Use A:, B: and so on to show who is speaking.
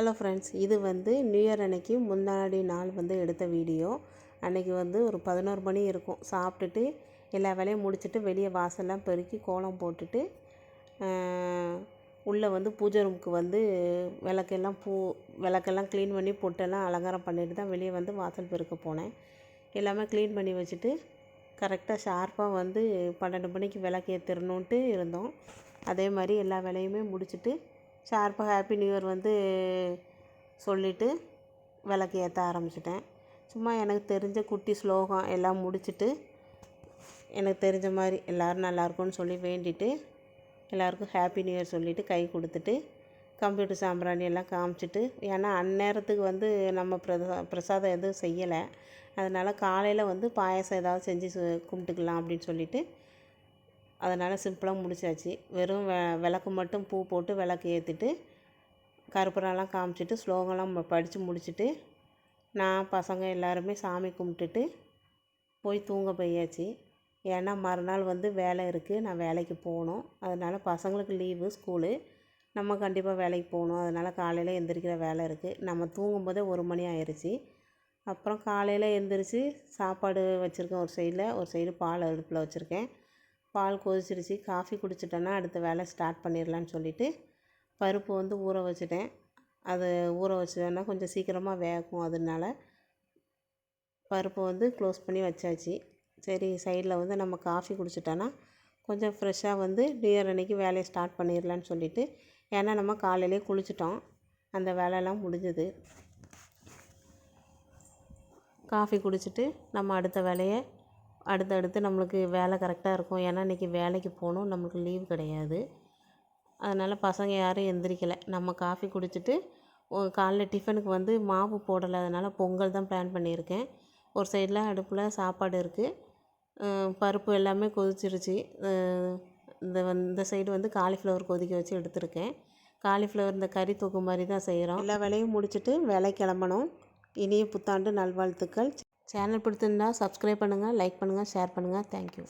A: Hello friends இது வந்து new year அன்னைக்கு முன்னாடி நாள் வந்து எடுத்த வீடியோ. அன்னைக்கு வந்து ஒரு பதினோரு மணி இருக்கும். சாப்பிட்டுட்டு எல்லா வேலையும் முடிச்சுட்டு வெளியே வாசல்லாம் பெருக்கி கோலம் போட்டுட்டு உள்ளே வந்து பூஜை ரூமுக்கு வந்து விளக்கெல்லாம் பூ விளக்கெல்லாம் க்ளீன் பண்ணி பொட்டெல்லாம் அலங்காரம் பண்ணிட்டு தான் வெளியே வந்து வாசல் பெருக்க போனேன். எல்லாமே க்ளீன் பண்ணி வச்சுட்டு கரெக்டாக ஷார்ப்பாக வந்து பன்னெண்டு மணிக்கு விளக்கு ஏற்றிடணுன்ட்டு இருந்தோம். அதே மாதிரி எல்லா வேலையுமே முடிச்சுட்டு ஷார்ப்பாக ஹாப்பி நியூ இயர் வந்து சொல்லிவிட்டு விளக்கு ஏற்ற ஆரம்பிச்சிட்டேன். சும்மா எனக்கு தெரிஞ்ச குட்டி ஸ்லோகம் எல்லாம் முடிச்சுட்டு எனக்கு தெரிஞ்ச மாதிரி எல்லோரும் நல்லாயிருக்கும்னு சொல்லி வேண்டிட்டு எல்லாருக்கும் ஹாப்பி நியூ இயர் சொல்லிவிட்டு கை கொடுத்துட்டு கம்ப்யூட்டர் சாம்பிராணி எல்லாம் காமிச்சிட்டு ஏன்னா அந்நேரத்துக்கு வந்து நம்ம பிரசா பிரசாதம் எதுவும் செய்யலை. அதனால் காலையில் வந்து பாயாசம் ஏதாவது செஞ்சு கும்பிட்டுக்கலாம் அப்படின்னு சொல்லிவிட்டு அதனால் சிம்பிளாக முடிச்சாச்சு. வெறும் வெ விளக்கு மட்டும் பூ போட்டு விளக்கு ஏற்றிட்டு கருப்பூரம்லாம் காமிச்சிட்டு ஸ்லோகம்லாம் படித்து முடிச்சுட்டு நான் பசங்க எல்லாருமே சாமி கும்பிட்டுட்டு போய் தூங்க போயாச்சு. ஏன்னா மறுநாள் வந்து வேலை இருக்குது நான் வேலைக்கு போகணும். அதனால் பசங்களுக்கு லீவு ஸ்கூலு. நம்ம கண்டிப்பாக வேலைக்கு போகணும். அதனால் காலையில் எந்திரிக்கிற வேலை இருக்குது நம்ம தூங்கும்போதே ஒரு மணி ஆயிடுச்சு அப்புறம் காலையில் எழுந்திரிச்சி சாப்பாடு வச்சுருக்கேன் ஒரு சைடில். ஒரு சைடு பால் அடுப்பில் வச்சுருக்கேன். பால் கொதிச்சிருச்சு. காஃபி குடிச்சிட்டேன்னா அடுத்த வேலை ஸ்டார்ட் பண்ணிடலான்னு சொல்லிவிட்டு பருப்பு வந்து ஊற வச்சுட்டேன். அது ஊற வச்சோன்னா கொஞ்சம் சீக்கிரமாக வேகும் அதனால பருப்பு வந்து க்ளோஸ் பண்ணி வச்சாச்சு. சரி சைடில் வந்து நம்ம காஃபி குடிச்சிட்டோன்னா கொஞ்சம் ஃப்ரெஷ்ஷாக வந்து நியூ இயர் வேலையை ஸ்டார்ட் பண்ணிடலான்னு சொல்லிவிட்டு ஏன்னா நம்ம காலையிலே குளிச்சிட்டோம். அந்த வேலையெல்லாம் முடிஞ்சுது. காஃபி குடிச்சிட்டு நம்ம அடுத்த வேலையை அடுத்தடுத்து நம்மளுக்கு வேலை கரெக்டாக இருக்கும். ஏன்னா இன்றைக்கி வேலைக்கு போகணும். நம்மளுக்கு லீவ் கிடையாது. அதனால் பசங்க யாரும் எந்திரிக்கலை. நம்ம காஃபி குடிச்சிட்டு காலைல டிஃபனுக்கு வந்து மாவு போடலை. அதனால் பொங்கல் தான் ப்ளான் பண்ணியிருக்கேன். ஒரு சைடில் அடுப்பில் சாப்பாடு இருக்குது பருப்பு எல்லாமே கொதிச்சிருச்சு. இந்த வந் இந்த சைடு வந்து காலிஃப்ளவர் கொதிக்க வச்சு எடுத்திருக்கேன். காலிஃப்ளவர் இந்த கறி தொக்கு மாதிரி தான் செய்கிறோம் எல்லா வேலையும் முடிச்சுட்டு வேலை கிளம்பணும். இனிய புத்தாண்டு நல்வாழ்த்துக்கள். சேனல் பிடிச்சிருந்தா சப்ஸ்கிரைப் பண்ணுங்கள் லைக் பண்ணுங்கள் ஷேர் பண்ணுங்கள் தேங்க்யூ